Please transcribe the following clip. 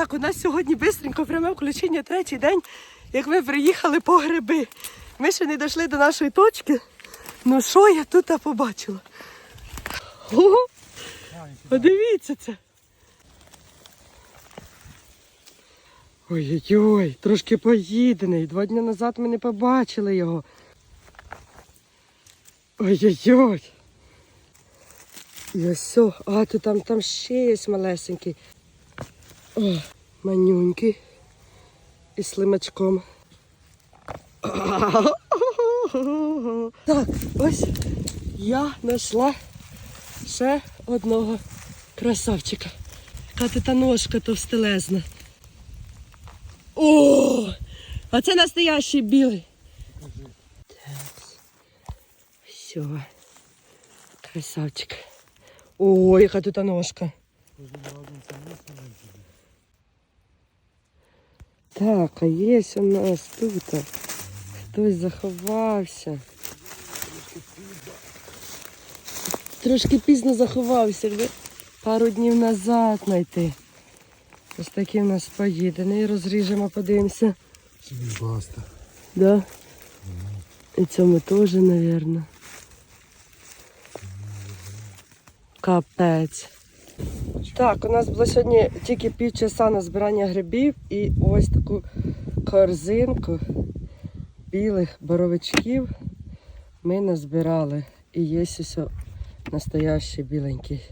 Так, у нас сьогодні бистренько пряме включення третій день, як ми приїхали по гриби. Ми ще не дійшли до нашої точки. Ну що я тут побачила? Ого! Подивіться це. Ой-ой-ой, трошки поїдений. Два дні назад ми не побачили його. Ой-ой-ой. І ось, а то там, там ще є малесенький. О, манюнький. І слимачком. Так, ось я знайшла ще одного красавчика. Яка та ножка товстелезна. О! А це настоящий білий. Так. Все. Красавчик. Ой, яка тут ножка. Так, а є у нас тут. Хтось заховався. Трошки пізно заховався, якби пару днів назад знайти. Ось такий в нас поїдений. Розріжемо, подивимося. Це баста. Да? І цьому теж, мабуть. Капець. Так, у нас було сьогодні тільки півчаса на збирання грибів і ось таку корзинку білих боровичків ми назбирали. І є ось настоящий біленький.